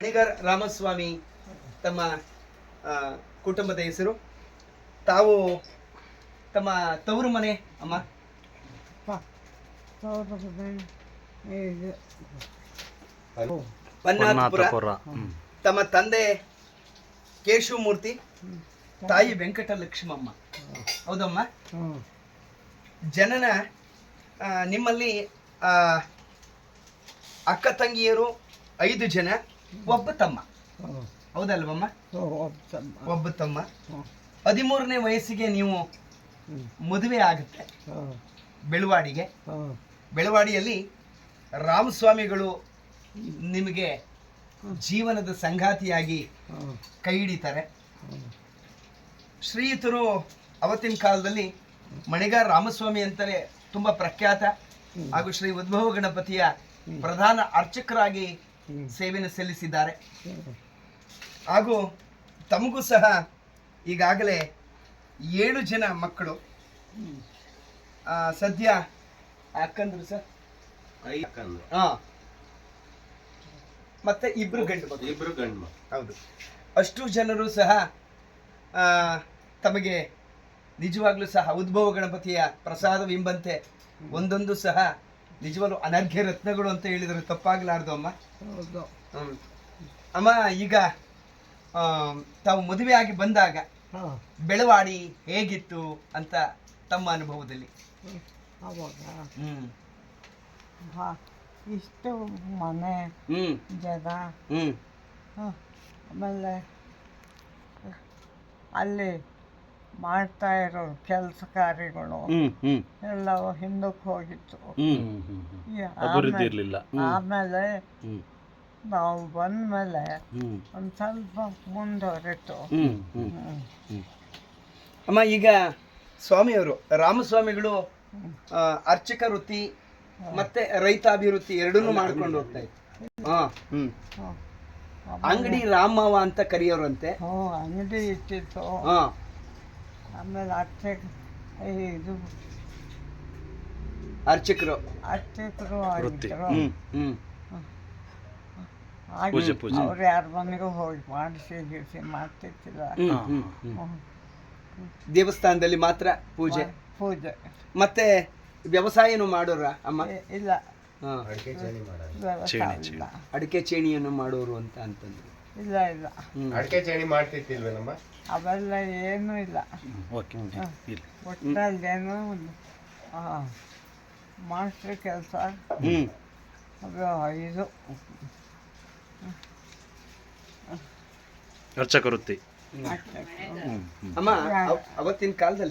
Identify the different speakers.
Speaker 1: ಹಣಿಗರ್ ರಾಮಸ್ವಾಮಿ ತಮ್ಮ ಕುಟುಂಬದ ಹೆಸರು. ತಾವು ತಮ್ಮ ತವರು ಮನೆ ಅಮ್ಮ. ತಮ್ಮ ತಂದೆ ಕೇಶವಮೂರ್ತಿ ತಾಯಿ ವೆಂಕಟಲಕ್ಷ್ಮಮ್ಮ. ಹೌದಮ್ಮ? ಜನನ ನಿಮ್ಮಲ್ಲಿ ಆ, ಅಕ್ಕ ತಂಗಿಯರು ಐದು ಜನ. ಒಬ್ಬ ತಮ್ಮ. ಹೌದಲ್ವಮ್ಮ ಒಬ್ಬ ತಮ್ಮ. ಹದಿಮೂರನೇ ವಯಸ್ಸಿಗೆ ನೀವು ಮದುವೆ ಆಗುತ್ತೆ. ಬೆಳವಾಡಿಗೆ. ಬೆಳವಾಡಿಯಲ್ಲಿ ರಾಮಸ್ವಾಮಿಗಳು ನಿಮಗೆ ಜೀವನದ ಸಂಗಾತಿಯಾಗಿ ಕೈ ಹಿಡಿತಾರೆ. ಶ್ರೀಯುತರು ಅವತ್ತಿನ ಕಾಲದಲ್ಲಿ ಮಣಿಗಾರ ರಾಮಸ್ವಾಮಿ ಅಂತಲೇ ತುಂಬ ಪ್ರಖ್ಯಾತ ಹಾಗೂ ಶ್ರೀ ಉದ್ಭವ ಗಣಪತಿಯ ಪ್ರಧಾನ ಅರ್ಚಕರಾಗಿ ಸೇವೆಯನ್ನು ಸಲ್ಲಿಸಿದ್ದಾರೆ. ಹಾಗೂ ತಮಗೂ ಸಹ ಈಗಾಗಲೇ ಏಳು ಜನ ಮಕ್ಕಳು. ಆ, ಸದ್ಯ ಅಕ್ಕಂದ್ರು ಸರ್? ಹಾ ಮತ್ತೆ ಇಬ್ರು ಗಂಡು ಮಕ್ಕಳು.
Speaker 2: ಇಬ್ರು ಗಂಡು
Speaker 1: ಹೌದು. ಅಷ್ಟು ಜನರು ಸಹ ಆ, ತಮಗೆ ನಿಜವಾಗ್ಲೂ ಸಹ ಉದ್ಭವ ಗಣಪತಿಯ ಪ್ರಸಾದವೆಂಬಂತೆ ಒಂದೊಂದು ಸಹ ನಿಜವಾಗ್ಲೂ ಅನರ್ಘ್ಯ ರತ್ನಗಳು ಅಂತ ಹೇಳಿದ್ರೆ ತಪ್ಪಾಗಲಾರ್ದು ಅಮ್ಮ. ಹ್ಮ್. ಅಮ್ಮ ಈಗ ಆ, ಮದುವೆ ಆಗಿ ಬಂದಾಗ ಬೆಳವಾಡಿ ಹೇಗಿತ್ತು ಅಂತ ತಮ್ಮ ಅನುಭವದಲ್ಲಿ?
Speaker 3: ಅವಾಗ?
Speaker 1: ಹ್ಮ್.
Speaker 3: ಹಾ, ಇಷ್ಟು ಮನೆ
Speaker 1: ಹ್ಮ್.
Speaker 3: ಜನ
Speaker 1: ಹ್ಮ್.
Speaker 3: ಆಮೇಲೆ ಅಲ್ಲಿ ಮಾಡ್ತಾ ಇರೋ ಕೆಲಸ ಕಾರ್ಯಗಳು ಎಲ್ಲವೂ ಹಿಂದಕ್ಕೆ ಹೋಗಿತ್ತು. ಆಮೇಲೆ-
Speaker 4: ಇರ್ಲಿಲ್ಲ.
Speaker 3: ಆಮೇಲೆ
Speaker 1: ಹ್ಮ್.
Speaker 3: ನಾವು ಬಂದ್ಮೇಲೆ ಒಂದು ಸ್ವಲ್ಪ ಮುಂದುವರಿತು.
Speaker 1: ಅಮ್ಮ ಈಗ ಸ್ವಾಮಿಯವರು ರಾಮಸ್ವಾಮಿಗಳು ಅರ್ಚಕ ವೃತ್ತಿ ಮತ್ತೆ ರೈತಾಭಿವೃದ್ಧಿ ಎರಡನ್ನೂ ಮಾಡ್ಕೊಂಡು ಹೋಗ್ತಾ
Speaker 3: ಇತ್ತು.
Speaker 1: ಅಂಗಡಿ ರಾಮವ ಅಂತ ಕರೆಯೋರಂತೆ.
Speaker 3: ಹ್ಞೂ ಅಂಗಡಿ ಇಟ್ಟಿತ್ತು.
Speaker 1: ಹಾ.
Speaker 3: ಆಮೇಲೆ ಅರ್ಚಕ ಇದು
Speaker 1: ಅರ್ಚಕರು.
Speaker 3: ಅರ್ಚಕರು. ಆಗಿದ್ರು
Speaker 1: ಹ್ಮ್
Speaker 4: ಪೂಜೆ, ಪೂಜೆ.
Speaker 3: ಅವ್ರು ಯಾರು ಬಂದ್ರು ಹೋಗಿ ಮಾಡಿಸಿ ಗಿಡಿಸಿ ಮಾಡ್ತಿರ್ತಿಲ್ಲ.
Speaker 1: ಹ್ಮ್,
Speaker 4: ಹಾ,
Speaker 1: ಹ್ಮ್, ಹ್ಮ್.
Speaker 3: ಹ್ಮ್.
Speaker 1: ದೇವಸ್ಥಾನದಲ್ಲಿ ಮಾತ್ರ ಪೂಜೆ?
Speaker 3: ಪೂಜೆ.
Speaker 1: ಮತ್ತೆ ವ್ಯವಸಾಯನು ಮಾಡೋರ ಅಮ್ಮ?
Speaker 3: ಇ- ಇಲ್ಲ.
Speaker 1: ಹಾ.
Speaker 2: ಅಡಿಕೆ ಚೇಣಿ ಮಾಡೋದು
Speaker 3: ವ್ಯವಸಾಯ
Speaker 4: ಚೇಣಿ,
Speaker 3: ಇಲ್ಲ
Speaker 1: ಅಡಿಕೆ ಚೇಣಿಯನ್ನು ಮಾಡೋರು ಅಂತ ಅಂತಂದ್ರು.
Speaker 3: ಇಲ್ಲ ಇಲ್ಲ.
Speaker 2: ಅಡಿಕೆ ಚೇಣಿ ಮಾಡ್ತಿತ್ತಿಲ್ವೇನಮ್ಮ
Speaker 3: ಅವೆಲ್ಲ ಏನೂ ಇಲ್ಲ.
Speaker 4: ಓಕೆ. ಇಲ್ಲ
Speaker 3: ಒಟ್ಟಲ್ಲೇನು ಏನೋ ಒಂದು ಮಾಸ್ಟ್ರ್ ಕೆಲಸ.
Speaker 1: ಹ್ಮ್.
Speaker 3: ಇದು
Speaker 4: ಅರ್ಚಕ ವೃತ್ತಿ.
Speaker 1: ಅಮ್ಮ ಅವತ್ತಿನ ಕಾಲದಲ್ಲಿ